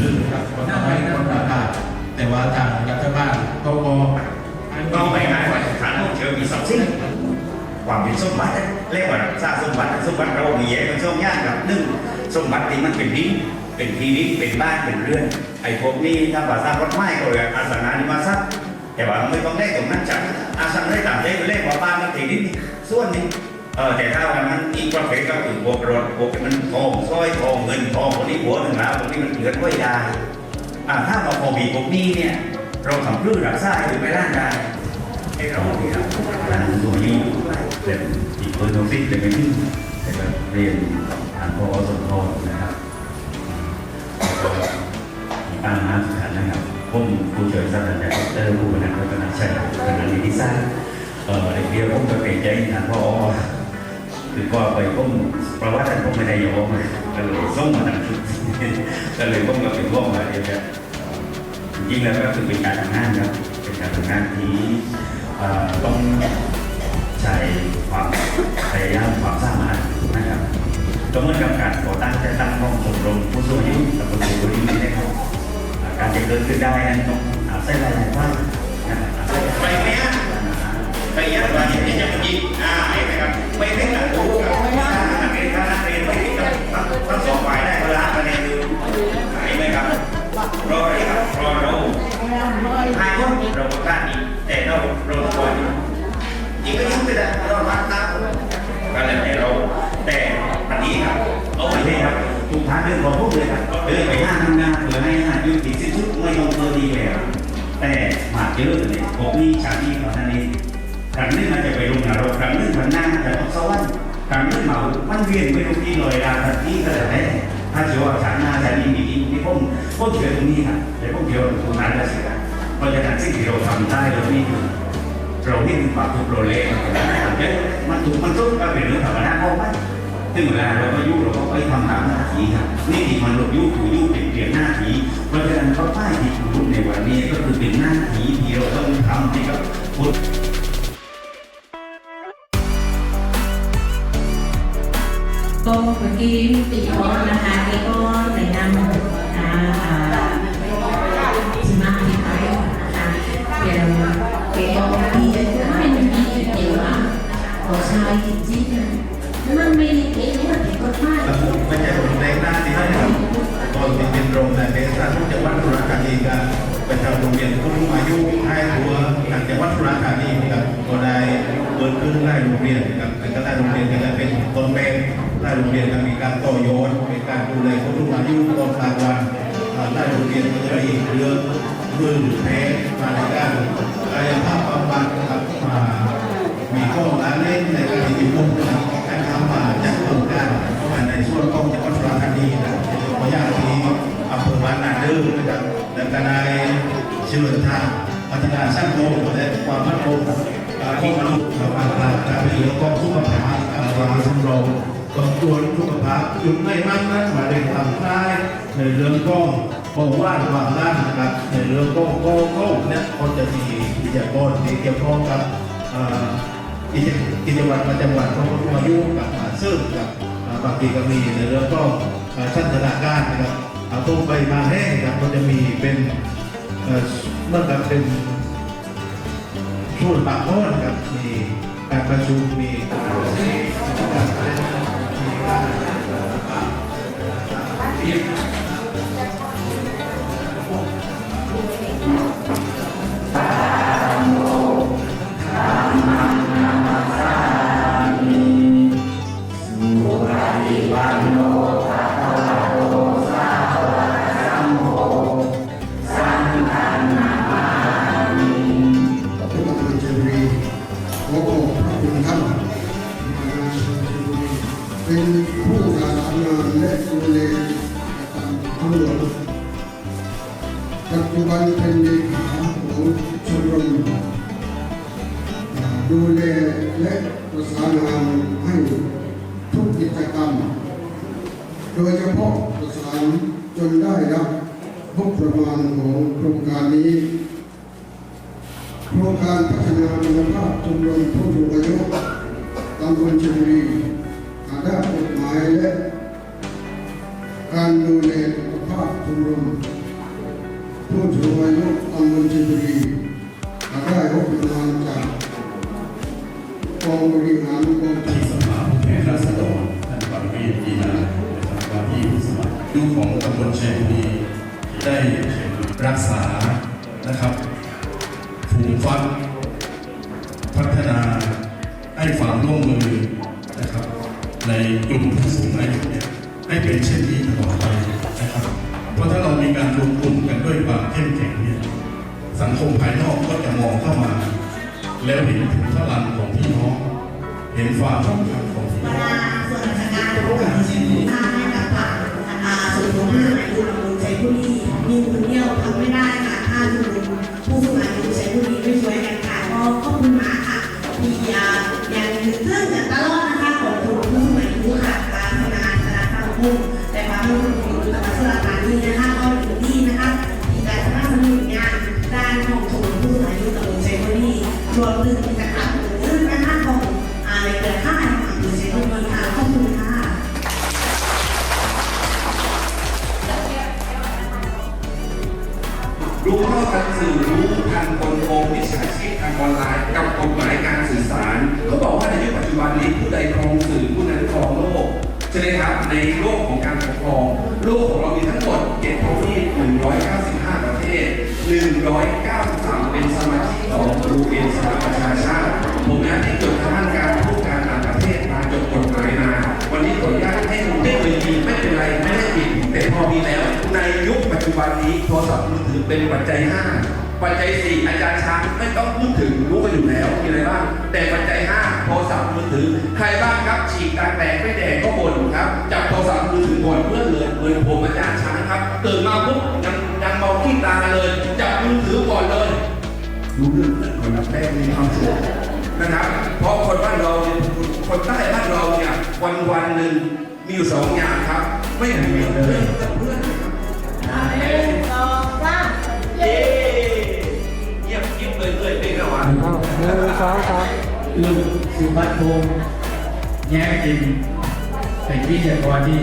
ซื้อครับก็ทำให้คนราคาแต่ว่าทางรัฐบาลก็ก็ก็ไม่ง่ายว่าฐานของเชิงมีสองสิ่งความเป็นสมบัติเรียกว่าสร้างสมบัติสมบัติเรามีเยอะมันสองยางกับหนึ่งสมบัติที่มันเป็นดินเป็นที่ดินเป็นบ้านเป็นเรือนไอ้พวกนี้ถ้าภาษากฎหมายก็เรียอาสนานิมาทรัพย์แต่ว่าไม่ต้องได้ตรงนั้นจัดอาสนะได้ต่ามได้เรียกว่าบ้านมันที่ดินส่วนนี้ เออแต่ถ้าวันนั้นอีกประเภทก็คือพวกรถพวกมันทองสร้อยทองเงินทองพวกนี้หัวหนึ่งแล้วพวกนี้มันเหลือไว้ได้อ่าถ้าเราพอมีพวกนี้เนี่ย เราทำรื้อรักษาหรือไปร่างได้ไอ้เราที่เราทางตัวนี้เป็นอีกคนหนึ่งที่เป็นไม่ที่แต่เรียนทางพอสมพรนะครับแล้วก็มีป้าน้ำสุขันนะครับผมผู้ช่วยศาสตราจารย์ดรผู้บรรณารัตนชัยคณะนิติศาสตร์เอ่อเด็กเดียวผมก็เป็นใจทางพอ ผมประวัติท่านผมไม่ได้ยอมเลยก็เลยส่งมาทางชุดก็เลยผมก็เป็นร่วมมาเดียวกันจริงๆแล้วก็คือเป็นการทำงานครับเป็นการทำงานที่ต้องใช้ความพยายามความสามารถนะครับก็เหมือนกับการก่อตั้งแต่ตั้งห้องชมรมผู้สูงอายุกับผู้สูงอายุนี่นะครับการจะเกิดขึ้นได้นั้นต้องอาศัยหลายๆฝ่าย ยิงก็ยิงไปได้เราพักตามก็แล้วแต่เราแต่อันนี้ครับเอาไว้เคเลยครับทุกท่านเรื่องของพวกเลยครับเดินไปห้างทำงานเพื่อให้อาหารยุติสิ้นสุดไม่ต้องเกินดีแล้วแต่มาเจอเลยพวกนี้ชาติก่อนหน้านี้ครั้งนึงมันจะไปลงนรกครั้งนึงมันนั่งจะต้องสวรรค์ครั้งนึงเมามันเวียนไปทุกที่ลอยลาทันทีก็แล้วแต่ถ้าเชื่อว่าฉันหน้าจะมีมีที่ผมผมเชื่อตรงนี้ครับแต่ผมเชื่อตรงนั้นจะเสียเพราะฉะนั้นสิ่งที่เราทำได้เรานี่คือ เราที่คือปากทุกโปรเลสมันถูกมันทุกก็เป็นเรื่องธรรมดาเพราะว่าถึงเวลาเราก็ยุ่เราก็ไปทำตามหน้าที่ครับนี่ที่มันหลบยุ่ถูยุ่เป็นเปลี่ยนหน้าที่เพราะฉะนั้นเขาป้ายที่ถูในวันนี้ก็คือเป็นหน้าที่ที่เราต้องทำให้กับพุทธก็เมื่อกี้ติโอนะคะที่ก็ในนามนะคะอ่าสิมาที่ไทยนะคะเดี๋ยวเดี๋ ขอชายจริงๆมันไม่ได้เก่งว่าผิดกฎหมาย ไม่ใช่คนเล็กหน้าที่ให้ครับตอนที่เป็นโรงแต่เป็นสถานจังหวัดสุราษฎร์ธานีกันเป็นทางโรงเรียนผู้สูงอายุให้ตัวทางจังหวัดสุราษฎร์ธานีครับก็ได้เปิดขึ้นไล่โรงเรียนครับเป็นก็ไล่โรงเรียนก็จะเป็นต้นแบบไล่โรงเรียนก็มีการต่อยอดเป็นการดูแลผู้สูงอายุตอนกลางวันอ่าไล่โรงเรียนก็จะมีเรื่องมือแพ้มาในการกายภาพบำบัดครับมา มีข้อการเล่นในการที่มุ่งการทำมาจากโครงการเข้ามาในส่วนของจังหวัดสุราษฎร์ธานีนะขออนุญาตที่อำเภอบ้านนาเดิมนะครับและก็นายเชิญทางพัฒนาสร้างโลกและความมั่นคงการที่มนุษย์กับอาการการเป็นเรื่องของสุขภาการวางสำรองกองตัวจสุขภาพอยู่ในมั่นนั้นมาเรียนทำได้ในเรื่องของเบาหวานความดันนะครับในเรื่องของโกโก้เนี่ยคนจะมีวิทยากรที่เกี่ยวข้องกับอ่า กิจกิจวัตรประจำวันของผู้อายุกับอ่าซึ่งกับบางทีก็มีในเรื่องก็ชั้นธนาการนะครับเอาตรงไปมาแห้งครับก็จะมีเป็นเมื่อกับเป็นช่วงปากพ้อนครับมีการประชุมมีการ ชมรมดูแลและประสานงานให้ทุกกิจกรรม โดยเฉพาะประสานจนได้รับงบประมาณของโครงการนี้ โครงการพัฒนาคุณภาพชมรมผู้สูงอายุตำบลชลบุรีอาด้านกฎหมายและการดูแลสุขภาพชมรม ผู้สูงอายุตำบลชิบุรีได้รับรางวัลจากกองบริหารกองทุนที่สภาผู้แทนราษฎรท่านปรเมศวรีนานะครับว่าที่ผู้สมัครลูกของตำบลเชัยบุรีได้รักษานะครับฝูงฟักพัฒนาให้ความร่วมมือนะครับ ในกลุ่มผู้สูงอายุเนี่ยให้เป็นเช่นนี้ตลอดไปนะครับ ราะถ้าเรามีการรวมกลุ่มกันด้วยความเข้มแข็งเนี่ยสังคมภายนอกก็จะมองเข้ามา แล้วเห็นถึงพลังของพี่น้อง เห็นความสำคัญของ ใช่ไหมครับในโลกของการปกครอง โลกของเรามีทั้งหมดเจ็ดทวีป195 ประเทศ 193 เป็นสมาชิกของ UN สหประชาชาติผมนะที่จดทางการทูตการต่างประเทศมาจดกฎหมายมา วันนี้ขออนุญาตให้ดูเทคโนโลยีไม่เป็นไรไม่ได้ผิดแต่พอมีแล้ว ในยุคปัจจุบันนี้โทรศัพท์มือถือเป็นปัจจัย 5 ปัจจัย 4 อาจารย์ช้างไม่ต้องพูดถึงรู้กันอยู่แล้วมีอะไรบ้างแต่ปัจจัย ถือ ใครบ้างครับฉีกตาแตกไม่แดงก็บ่นครับ จับโทรศัพท์มือถือก่นเพื่อนเลยเหมือนผมอาจารย์ช้างครับตื่นมาปุ๊บยังยังมองขี้ตาเลย จับมือถือก่อนเลยรู้เรื่องเพื่อนคนนับแรกมีความสุขนะครับ เพราะคนบ้านเราเนี่ยคนใต้บ้านเราเนี่ยวันวันๆหนึ่งมีอยู่สองอย่างครับ ไม่มีเรื่องเลย บัตรโฮมแย้มจริงเป็นวิทยากรที่